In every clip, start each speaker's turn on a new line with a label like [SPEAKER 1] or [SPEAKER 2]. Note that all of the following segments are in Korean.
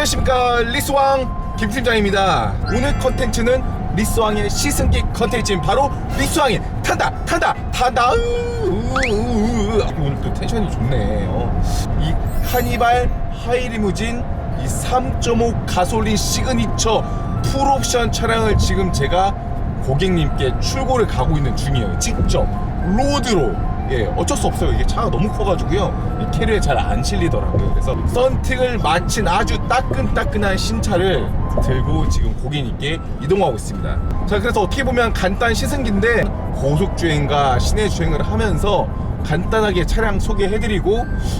[SPEAKER 1] 안녕하십니까 리스왕 김팀장입니다. 오늘 컨텐츠는 리스왕의 시승기 컨텐츠인 바로 리스왕의 탄다 탄다 탄다. 오늘 또 텐션이 좋네. 어. 이 카니발 하이리무진 이 3.5 가솔린 시그니처 풀옵션 차량을 지금 제가 고객님께 출고를 가고 있는 중이에요. 직접 로드로 예, 어쩔 수 없어요. 이게 차가 너무 커가지고요. 이 캐리어에 잘 안 실리더라고요. 그래서 썬팅을 마친 아주 따끈따끈한 신차를 들고 지금 고객님께 이동하고 있습니다. 자, 그래서 어떻게 보면 간단 시승기인데 고속주행과 시내 주행을 하면서 간단하게 차량 소개해드리고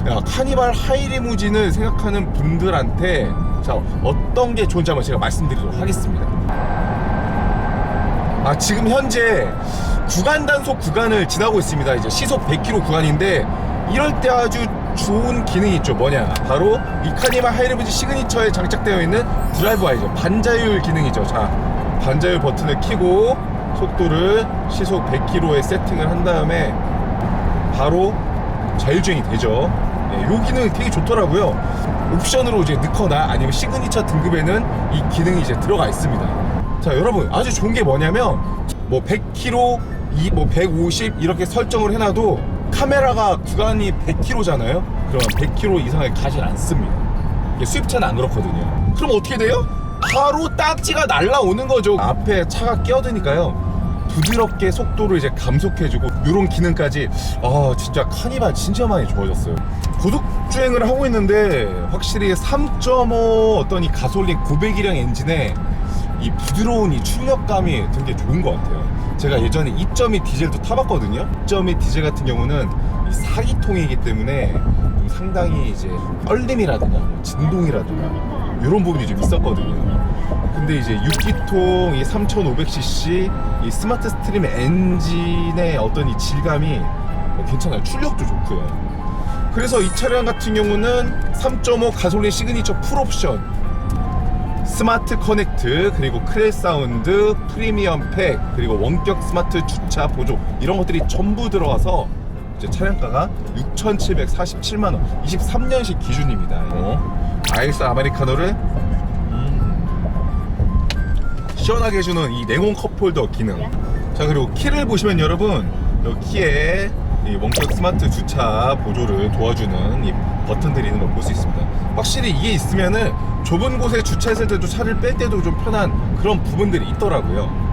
[SPEAKER 1] 야, 카니발 하이리무진을 생각하는 분들한테 자, 어떤 게 좋은지 한번 제가 말씀드리도록 하겠습니다. 아 지금 현재 구간 단속 구간을 지나고 있습니다. 이제 시속 100km 구간인데 이럴 때 아주 좋은 기능이 있죠. 뭐냐? 바로 이 카니발 하이리무진 시그니처에 장착되어 있는 드라이브 아이죠. 반자율 기능이죠. 자, 반자율 버튼을 켜고 속도를 시속 100km에 세팅을 한 다음에 바로 자율주행이 되죠. 예, 요 기능이 되게 좋더라고요. 옵션으로 이제 넣거나 아니면 시그니처 등급에는 이 기능이 이제 들어가 있습니다. 자, 여러분 아주 좋은 게 뭐냐면 뭐 100km, 이 뭐 150 이렇게 설정을 해놔도 카메라가 구간이 100km잖아요. 그럼 100km 이상을 가지 않습니다. 수입차는 안 그렇거든요. 그럼 어떻게 돼요? 바로 딱지가 날라오는 거죠. 앞에 차가 끼어드니까요. 부드럽게 속도를 이제 감속해주고 이런 기능까지 아 진짜 카니발 진짜 많이 좋아졌어요 고속 주행을 하고 있는데 확실히 3.5 어떤 이 가솔린 900이량 엔진에 이 부드러운 이 출력감이 되게 좋은 것 같아요 제가 예전에 2.2 디젤도 타봤거든요 2.2 디젤 같은 경우는 이 사기통이기 때문에 좀 상당히 이제 떨림이라든가 뭐 진동이라든가 이런 부분이 좀 있었거든요 근데 이제 6기통 이 3500cc 이 스마트 스트림 엔진의 어떤 이 질감이 어, 괜찮아요. 출력도 좋고요. 그래서 이 차량 같은 경우는 3.5 가솔린 시그니처 풀옵션 스마트 커넥트 그리고 크레 사운드 프리미엄 팩 그리고 원격 스마트 주차 보조 이런 것들이 전부 들어와서 이제 차량가가 6,747만 원 23년식 기준입니다. 어. 아이스 아메리카노를 시원하게 해주는 이 냉온 컵홀더 기능. 자 그리고 키를 보시면 여러분 이 키에 이 원격 스마트 주차 보조를 도와주는 이 버튼 들이 있는 걸 볼 수 있습니다. 확실히 이게 있으면은 좁은 곳에 주차했을 때도 차를 뺄 때도 좀 편한 그런 부분들이 있더라고요.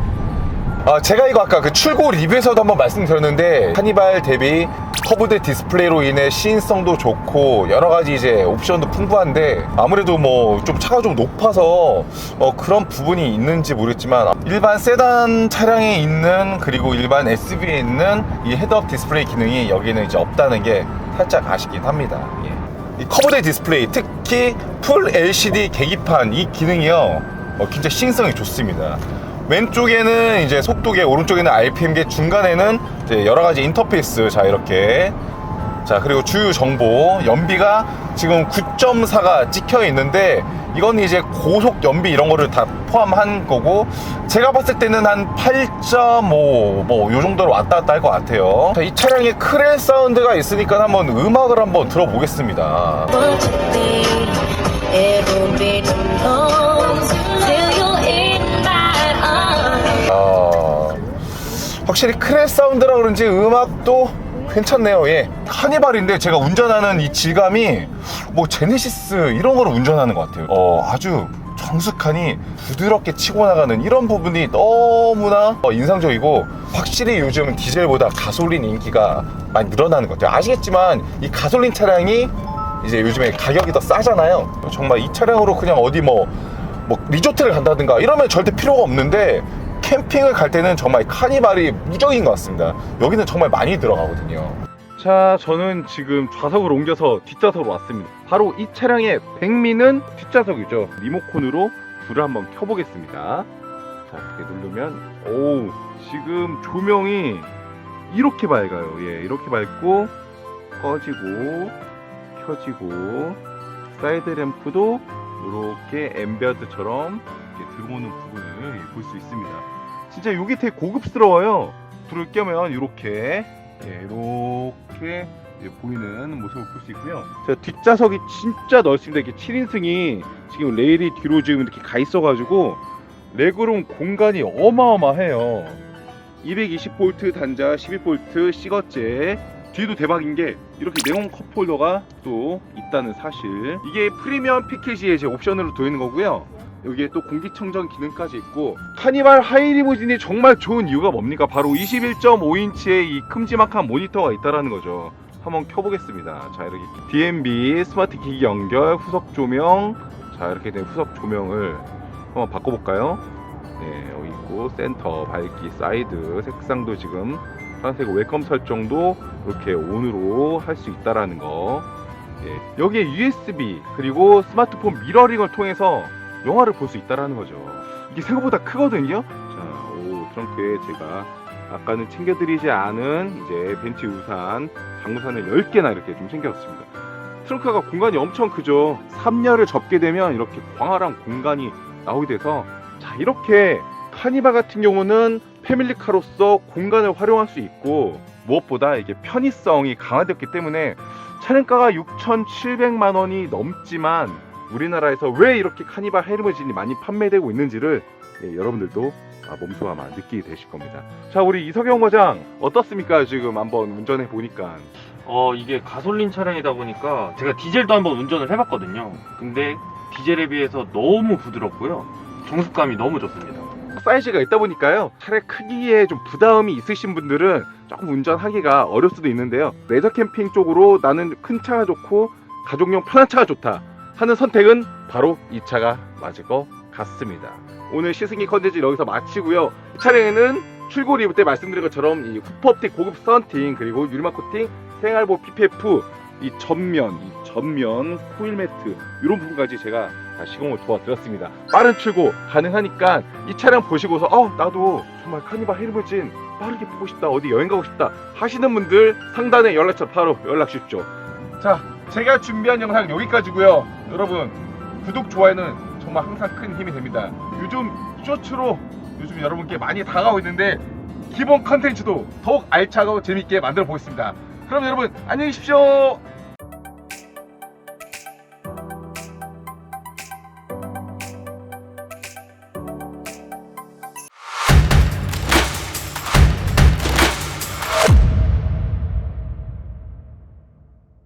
[SPEAKER 1] 아, 제가 이거 아까 그 출고 리뷰에서도 한번 말씀드렸는데 카니발 대비 커브드 디스플레이로 인해 시인성도 좋고 여러 가지 이제 옵션도 풍부한데 아무래도 뭐 좀 차가 좀 높아서 어 그런 부분이 있는지 모르겠지만 일반 세단 차량에 있는 그리고 일반 SUV에 있는 이 헤드업 디스플레이 기능이 여기는 이제 없다는 게 살짝 아쉽긴 합니다. 커브드 디스플레이 특히 풀 LCD 계기판 이 기능이요 어, 진짜 시인성이 좋습니다. 왼쪽에는 이제 속도계, 오른쪽에는 RPM계, 중간에는 여러 가지 인터페이스 자 이렇게 자 그리고 주유 정보. 연비가 지금 9.4가 찍혀 있는데 이건 이제 고속 연비 이런 거를 다 포함한 거고 제가 봤을 때는 한 8.5 뭐 요 정도로 왔다 갔다 할 것 같아요. 자, 이 차량에 크레 사운드가 있으니까 한번 음악을 한번 들어보겠습니다. 아, 확실히 크레 사운드라 그런지 음악도 괜찮네요. 예. 카니발인데 제가 운전하는 이 질감이 뭐 제네시스 이런 거를 운전하는 것 같아요. 어, 아주 정숙하니 부드럽게 치고 나가는 이런 부분이 너무나 어, 인상적이고 확실히 요즘 디젤보다 가솔린 인기가 많이 늘어나는 것 같아요. 아시겠지만 이 가솔린 차량이 이제 요즘에 가격이 더 싸잖아요. 정말 이 차량으로 그냥 어디 뭐 뭐 리조트를 간다든가 이러면 절대 필요가 없는데 캠핑을 갈 때는 정말 카니발이 무적인 것 같습니다. 여기는 정말 많이 들어가거든요. 자, 저는 지금 좌석을 옮겨서 뒷좌석으로 왔습니다. 바로 이 차량의 백미는 뒷좌석이죠. 리모컨으로 불을 한번 켜보겠습니다. 자, 이렇게 누르면, 오, 지금 조명이 이렇게 밝아요. 예, 이렇게 밝고, 꺼지고, 켜지고, 사이드 램프도 이렇게 엠비아드처럼 이렇게 들어오는 부분을 볼 수 있습니다. 진짜 이게 되게 고급스러워요. 불을 끄면 이렇게 예, 이렇게 보이는 모습을 볼 수 있고요. 자, 뒷좌석이 진짜 넓습니다. 이렇게 7인승이 지금 레일이 뒤로 지금 이렇게 가 있어가지고 레그룸 공간이 어마어마해요. 220V 단자 11V 시거제 뒤도 대박인 게 이렇게 네온 컵홀더가 또 있다는 사실 이게 프리미엄 패키지의 이제 옵션으로 되어 거고요 여기에 또 공기청정 기능까지 있고 카니발 하이리무진이 정말 좋은 이유가 뭡니까? 바로 21.5인치의 이 큼지막한 모니터가 있다라는 거죠. 한번 켜보겠습니다. 자 이렇게 DMB 스마트 기기 연결 후석 조명. 자 이렇게 된 후석 조명을 한번 바꿔볼까요? 네 여기 있고 센터 밝기 사이드 색상도 지금 파란색 웰컴 설정도 이렇게 온으로 할 수 있다라는 거. 예, 여기에 USB 그리고 스마트폰 미러링을 통해서 영화를 볼 수 있다라는 거죠. 이게 생각보다 크거든요. 자, 오 트렁크에 제가 아까는 챙겨드리지 않은 이제 벤츠 우산, 장우산을 10개나 이렇게 좀 챙겼습니다. 트렁크가 공간이 엄청 크죠. 3열을 접게 되면 이렇게 광활한 공간이 나오게 돼서 자 이렇게 카니발 같은 경우는 패밀리카로서 공간을 활용할 수 있고 무엇보다 이게 편의성이 강화됐기 때문에 차량가가 6,700만 원이 넘지만 우리나라에서 왜 이렇게 카니발 헤르메진이 많이 판매되고 있는지를 예, 여러분들도 아, 몸소 아마 느끼게 되실 겁니다. 자 우리 이석영 과장 어떻습니까 지금 한번 운전해 보니까
[SPEAKER 2] 어 이게 가솔린 차량이다 보니까 제가 디젤도 한번 운전을 해봤거든요. 근데 디젤에 비해서 너무 부드럽고요. 정숙감이 너무 좋습니다.
[SPEAKER 1] 사이즈가 있다 보니까요 차량 크기에 좀 부담이 있으신 분들은 조금 운전하기가 어려울 수도 있는데요 레저 캠핑 쪽으로 나는 큰 차가 좋고 가족용 편한 차가 좋다 하는 선택은 바로 이 차가 맞을 것 같습니다. 오늘 시승기 컨텐츠 여기서 마치고요. 이 차량에는 출고 리뷰 때 말씀드린 것처럼 이 후퍼틱 고급 썬팅 그리고 유리막 코팅 생활보 PPF 이 전면 이 전면 코일 매트 이런 부분까지 제가 다 시공을 도와드렸습니다. 빠른 출고 가능하니까 이 차량 보시고서 어 나도 정말 카니발 헬무진 빠르게 보고 싶다. 어디 여행 가고 싶다. 하시는 분들 상단에 연락처 바로 연락 주십시오. 자 제가 준비한 영상 여기까지고요 여러분 구독 좋아요는 정말 항상 큰 힘이 됩니다. 요즘 쇼츠로 요즘 여러분께 많이 다가오고 있는데 기본 컨텐츠도 더욱 알차고 재밌게 만들어 보겠습니다. 그럼 여러분 안녕히 계십시오